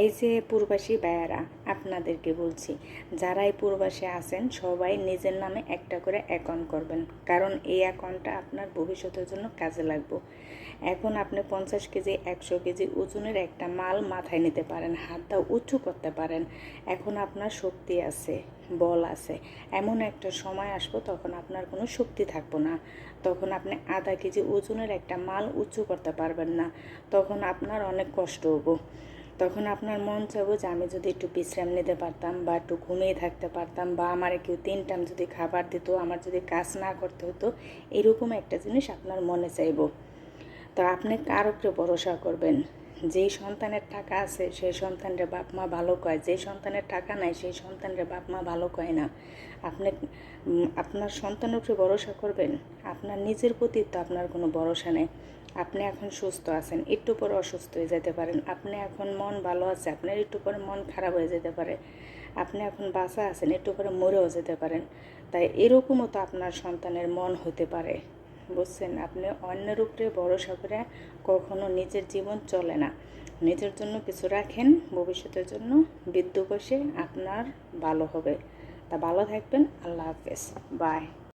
এই যে পূর্বাসী ভাইয়ারা, আপনাদেরকে বলছি, যারাই পূর্বাসে আছেন, সবাই নিজের নামে একটা করে অ্যাকাউন্ট করবেন। কারণ এই অ্যাকাউন্টটা আপনার ভবিষ্যতের জন্য কাজে লাগবে। এখন আপনি পঞ্চাশ কেজি, একশো কেজি ওজনের একটা মাল মাথায় নিতে পারেন, হাতটা উঁচু করতে পারেন। এখন আপনার শক্তি আছে, বল আছে। এমন একটা সময় আসব তখন আপনার কোনো শক্তি থাকব না। তখন আপনি আধা কেজি ওজনের একটা মাল উঁচু করতে পারবেন না। তখন আপনার অনেক কষ্ট হব। তখন আপনার মন চাবো যে আমি যদি একটু বিশ্রাম নিতে পারতাম বা একটু ঘুমিয়ে থাকতে পারতাম বা আমার কেউ তিন টাইম যদি খাবার দিত, আমার যদি কাজ না করতে হতো, এরকম একটা জিনিস আপনার মনে চাইব। তো আপনি কার উপরে ভরসা করবেন? যেই সন্তানের টাকা আছে, সেই সন্তানের বাপ মা ভালো কয়। যেই সন্তানের টাকা নাই, সেই সন্তানের বাপ মা ভালো কয় না। আপনি আপনার সন্তানের উপরে ভরসা করবেন? আপনার নিজের প্রতি তো আপনার কোনো ভরসা নেই। আপনি এখন সুস্থ আছেন, একটু পরে অসুস্থ হয়ে যেতে পারেন। আপনি এখন মন ভালো আছে, আপনার একটু পরে মন খারাপ হয়ে যেতে পারে। আপনি এখন বাসা আছেন, একটু পরে মরেও যেতে পারেন। তাই এরকমও তো আপনার সন্তানের মন হতে পারে। বুঝছেন আপনি অন্যের উপরে ভরসা করে কখনো নিজের জীবন চলে না। নিজের জন্য কিছু রাখেন, ভবিষ্যতের জন্য বিদ্যুৎ বসে আপনার ভালো হবে। তা ভালো থাকবেন, আল্লাহ হাফেজ। বাই।